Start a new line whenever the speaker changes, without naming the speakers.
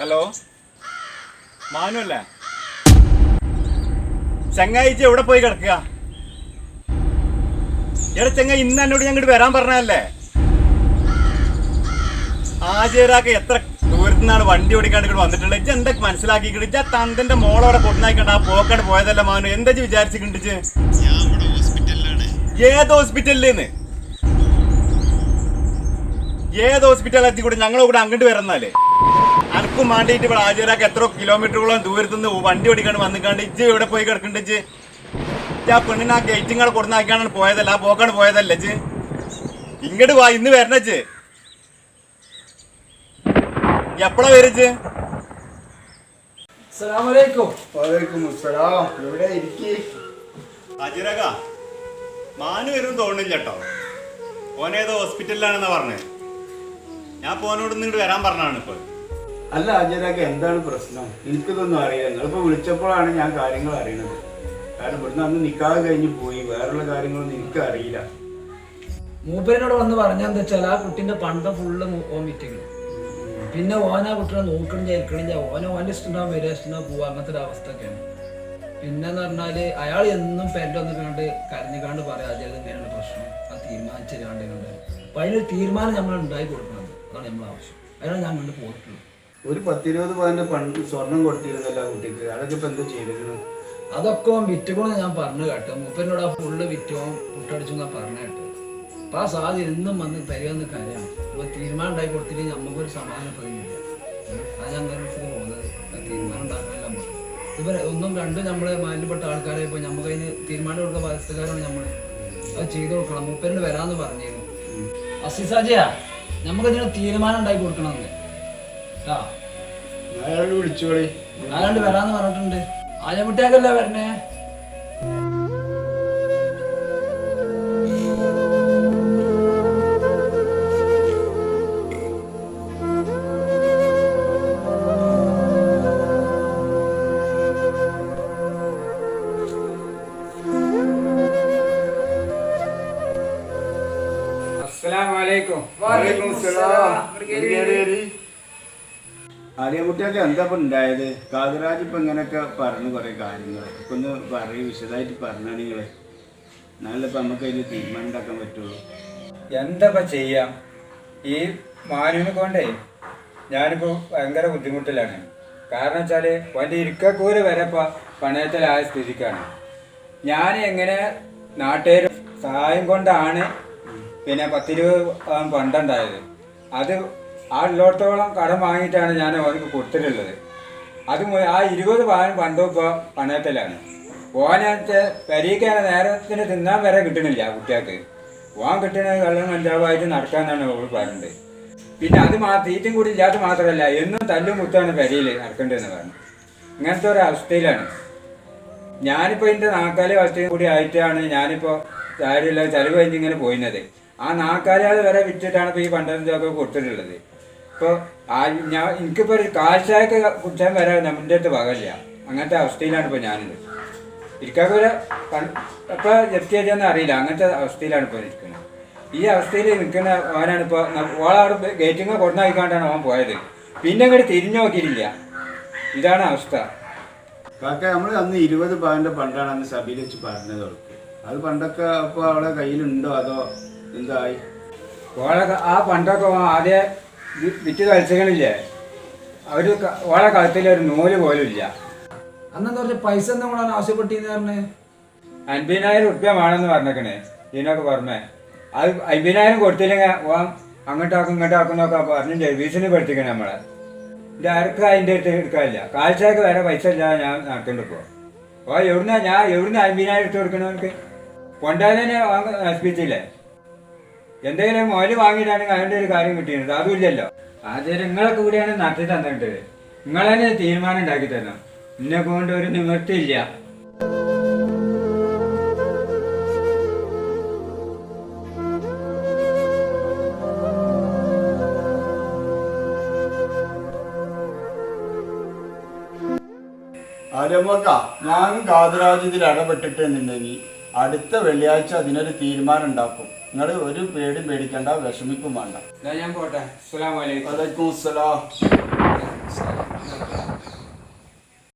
Hello? Manu അല്ലേ ചങ്ങായിച്ച് എവിടെ പോയി കിടക്കുക? എടാ ചെങ്ങ ഇന്ന് എന്നോട് ഞാൻ ഇങ്ങോട്ട് വരാൻ പറഞ്ഞതല്ലേ? ആചാരാക്ക് എത്ര ദൂരത്തു നിന്നാണ് വണ്ടി ഓടിക്കാണ്ട് ഇങ്ങോട്ട് വന്നിട്ടുള്ളത്? ഇജ്ജ് എന്താ മനസ്സിലാക്കിക്കിട്ട് ഇജ്ജ തന്തന്റെ മോളോടെ കൊടുന്നായിക്കണ്ട ആ പോക്കാണ്ട് പോയതല്ല മാനു? എന്താ വിചാരിച്ചിട്ടുണ്ട് ഏത് ഹോസ്പിറ്റലിലേന്ന്? ഏത് ഹോസ്പിറ്റലിൽ എത്തി കൂടെ ഞങ്ങളെ കൂടെ അങ്ങോട്ട് വരുന്നാലേ അനക്കും വേണ്ടിയിട്ട് ഇവിടെ ഹാജരാക്കി എത്ര കിലോമീറ്ററോളം ദൂരത്തു നിന്ന് വണ്ടി ഓടിക്കാണ്ട് വന്നിക്കാണ്ട് ഇജ്ജ് ഇവിടെ പോയി കിടക്കണ്ട ഇജ്ജ്. ഇജ്ജ് ആ പെണ്ണിനെ ആ ഗേറ്റിങ്ങൾ കൊടുന്നാക്കിയാണ് പോയതല്ല ആ പോക്കാണ് പോയതല്ല ഇജ്ജ്. ഇങ്ങോട്ട് വാ ഇന്ന് വരണച്ച് എപ്പോഴാ വരച്ച് മാനു വരും തോന്നില്ല കേട്ടോ ഓനേതോ ഹോസ്പിറ്റലിലാണെന്നാ പറഞ്ഞത് ഞാൻ പോനോട് ഇങ്ങോട്ട് വരാൻ പറഞ്ഞാണ് ഇപ്പൊ
അല്ല അജയനൊക്കെ എന്താണ് പ്രശ്നം? എനിക്കിതൊന്നും അറിയാം നിങ്ങളിപ്പോൾ വിളിച്ചപ്പോഴാണ് ഞാൻ കാര്യങ്ങൾ അറിയണത്. കാരണം ഇവിടുന്ന് അന്ന് നിക്കാതെ കഴിഞ്ഞ് പോയി. വേറെയുള്ള കാര്യങ്ങളൊന്നും എനിക്ക് അറിയില്ല
മൂപ്പരനോട് വന്ന് പറഞ്ഞാന്ന് വെച്ചാൽ ആ കുട്ടിന്റെ പണ്ടം ഫുള്ള് വോമിറ്റിങ് പിന്നെ ഓന കുട്ടീനെ നോക്കണില്ല ഇരിക്കണില്ല ഓന ഓന്റെ ഇഷ്ടണ്ടാവും വരിക ഇഷ്ടണ്ടാവും പോവാ. അങ്ങനത്തെ ഒരു അവസ്ഥയൊക്കെയാണ്. പിന്നെന്ന് പറഞ്ഞാൽ അയാൾ എന്നും പെന്റെ ഒന്ന് കണ്ട് കരഞ്ഞുകാണ്ട് പറയാം അജയത് ഇങ്ങനെയാണ് പ്രശ്നം. ആ തീരുമാനിച്ചു കണ്ട് അപ്പൊ അതിനൊരു തീരുമാനം നമ്മൾ ഉണ്ടായി കൊടുക്കണം അതാണ് നമ്മൾ ആവശ്യം. അതിനാണ് ഞാൻ കണ്ട് പോയിട്ടുള്ളൂ
ഒരു പത്തിരുപത് പവന്റെ പണ്ട് സ്വർണം കൊടുത്തിരുന്നല്ലോ കുട്ടിക്ക്. അതൊക്കെ ഇപ്പൊ എന്താ ചെയ്തിരുന്നു
അതൊക്കെ വിറ്റുകൊണ്ട് ഞാൻ പറഞ്ഞു കേട്ടോ. മൂപ്പനോട് ആ ഫുള്ള് വിറ്റോ മുട്ടടിച്ചു ഞാൻ പറഞ്ഞു കേട്ടോ. അപ്പൊ ആ സാധ്യത എന്നും വന്ന് തരികയെന്ന് കാര്യം. ഇപ്പൊ തീരുമാനം ഉണ്ടാക്കി കൊടുത്തില്ലെങ്കിൽ നമുക്കൊരു സമാധാനം പറയുന്നില്ല അത് ഞാൻ അങ്ങനെ പോകുന്നത്. തീരുമാനം ഉണ്ടാക്കാനല്ല നമ്മൾ ഇപ്പൊ ഒന്നും രണ്ടും നമ്മളെ മാലിന്യപ്പെട്ട ആൾക്കാരെ ഇപ്പൊ നമുക്ക് അതിന് തീരുമാനം കൊടുക്കാൻ ബാധ്യസ്ഥക്കാരാണ് നമ്മൾ അത് ചെയ്തു കൊടുക്കണം. മൂപ്പനോട് വരാന്ന് പറഞ്ഞിരുന്നു. അസിസാജിയാ നമുക്കതിന് തീരുമാനം ഉണ്ടാക്കി കൊടുക്കണം എന്ന് കേട്ടാ
ഞാൻ അയാളോട്
വരാന്ന് പറഞ്ഞിട്ടുണ്ട്. ആലമുട്ടിയാക്കല്ലേ വരണേ?
അസ്സലാമലൈക്കും
വലൈക്കും അസ്സലാം. ആര്യമുട്ടിയൊക്കെ എന്താ ഇപ്പൊ ഉണ്ടായത്? കാതിരാജ് ഇപ്പൊ ഇങ്ങനെയൊക്കെ പറഞ്ഞു കുറേ കാര്യങ്ങൾ ഇപ്പൊ ഒന്ന് പറയും വിശദമായിട്ട് പറഞ്ഞാൽ നിങ്ങൾ എന്നാലേ ഇപ്പൊ നമുക്ക് അതിന് തീരുമാനം ഉണ്ടാക്കാൻ പറ്റുള്ളൂ.
എന്താ ചെയ്യാം? ഈ മാനുവിനെ കൊണ്ടേ ഞാനിപ്പോ ഭയങ്കര ബുദ്ധിമുട്ടിലാണ്. കാരണം വെച്ചാൽ വണ്ടി ഇരിക്കക്കൂര് വരെ ഇപ്പൊ പണയത്തിലായ സ്ഥിതിക്കാണ്. ഞാൻ എങ്ങനെ നാട്ടുകാർ സഹായം കൊണ്ടാണ് പിന്നെ പത്തിരുപത് പണ്ടുണ്ടായത്. അത് ആ ഉള്ളിടത്തോളം കടം വാങ്ങിയിട്ടാണ് ഞാൻ അവർക്ക് കൊടുത്തിട്ടുള്ളത്. അത് ആ ഇരുപത് പവൻ പണ്ടും ഇപ്പോൾ പണയത്തിലാണ്. ഓനത്തെ പരീക്കാണ് നേരത്തിന് തിന്നാൻ വരെ കിട്ടണില്ല കുട്ടികൾക്ക്. ഓൻ കിട്ടണ വെള്ളം കഞ്ചാവായിട്ട് നടക്കാന്നാണ് അവൾ പറഞ്ഞത്. പിന്നെ അത് മാ തീറ്റും കൂടി ഇല്ലാത്ത മാത്രമല്ല എന്നും തല്ലും മുത്താണ് പരിയിൽ നടക്കേണ്ടതെന്ന് പറഞ്ഞു. ഇങ്ങനത്തെ ഒരു അവസ്ഥയിലാണ്. ഞാനിപ്പോൾ എന്റെ നാക്കാലി അവസ്ഥയും കൂടി ആയിട്ടാണ് ഞാനിപ്പോൾ കാര്യമില്ല ചെലവ് കഴിഞ്ഞ് ഇങ്ങനെ പോയിരുന്നത് ആ നാക്കാലികൾ വരെ വിറ്റിട്ടാണ് ഇപ്പോൾ ഈ പണ്ടൊക്കെ കൊടുത്തിട്ടുള്ളത്. ഇപ്പോൾ ആ ഞാൻ എനിക്കിപ്പോൾ ഒരു കാഴ്ചയൊക്കെ കുടിച്ചാൽ വരാൻ നമ്മുടെ അടുത്ത് പകലില്ല അങ്ങനത്തെ അവസ്ഥയിലാണ് ഇപ്പോൾ ഞാനിത്. ഇരിക്കാക്ക എപ്പോൾ ജപ്തി അറിയില്ല. അങ്ങനത്തെ അവസ്ഥയിലാണ് ഇപ്പോൾ ഇരിക്കുന്നത്. ഈ അവസ്ഥയിൽ നിൽക്കുന്ന ഓനാണ് ഇപ്പോൾ ഓളവിടെ ഗേറ്റിങ്ങ് കൊടുന്നായിക്കാണ്ടാണ് അവൻ പോയത്. പിന്നെ അങ്ങോട്ട് തിരിഞ്ഞു നോക്കിയിട്ടില്ല. ഇതാണ് അവസ്ഥ.
കാക്ക നമ്മൾ അന്ന് ഇരുപത് പവന്റെ പണ്ടാണ് അന്ന് സഭയിൽ വെച്ച് പറഞ്ഞത് അവൾക്ക്. അത് പണ്ടൊക്കെ അപ്പൊ അവളെ കയ്യിലുണ്ടോ അതോ എന്തായി?
ഓളെ ആ പണ്ടൊക്കെ ഓൻ ആദ്യം വിറ്റ് കളിച്ചകളില്ലേ അവർ ഓളെ കഴുത്തിൽ ഒരു നൂൽ പോലും ഇല്ല.
അന്നെന്താ പറഞ്ഞ? പൈസ എന്താ കൂടാൻ ആവശ്യപ്പെട്ടിന്ന് പറഞ്ഞേ?
അൻപതിനായിരം റുപ്യ വേണമെന്ന് പറഞ്ഞേക്കണേ. ഇതിനൊക്കെ പറഞ്ഞേ. അത് അൻപതിനായിരം കൊടുത്തില്ലെങ്കിൽ ഓൻ അങ്ങോട്ടാക്കും ഇങ്ങോട്ടാക്കും എന്നൊക്കെ പറഞ്ഞു ജർവീസിന് പഠിപ്പിക്കണേ നമ്മളെ. എന്റെ ആർക്കും അതിന്റെ അടുത്ത് എടുക്കാനില്ല. കാഴ്ചയൊക്കെ വേറെ പൈസ ഇല്ലാതെ ഞാൻ നടക്കേണ്ടി ഇപ്പോൾ ഓ എവിടുന്ന ഞാൻ എവിടുന്ന് അൻപതിനായിരം എടുത്ത് കൊടുക്കണവർക്ക് കൊണ്ടുവന്നതിനെ നശിപ്പിച്ചില്ലേ? എന്തെങ്കിലും മോൽ വാങ്ങിയിട്ടാണെങ്കിൽ അതിന്റെ ഒരു കാര്യം കിട്ടിയിരുന്നത്. അതും ഇല്ലല്ലോ. ആദ്യം നിങ്ങളൊക്കെ കൂടിയാണ് നടത്തി തന്നിട്ട്. നിങ്ങൾ തന്നെ തീരുമാനം ഉണ്ടാക്കി തരണം. എന്നെ കൊണ്ട് ഒരു നിവൃത്തിയില്ല.
ആര്യമ്മക്ക ഞാനും കാതരാജ് ഇതിൽ ഇടപെട്ടിട്ട് എന്നുണ്ടെങ്കിൽ അടുത്ത വെള്ളിയാഴ്ച അതിനൊരു തീരുമാനം ഉണ്ടാക്കും. നിങ്ങൾ ഒരു പേടും പേടിക്കണ്ട വിഷമിക്കും വേണ്ട.
ഞാൻ പോട്ടെ.
അസ്സലാമലൈക്കും അസ്സലാം.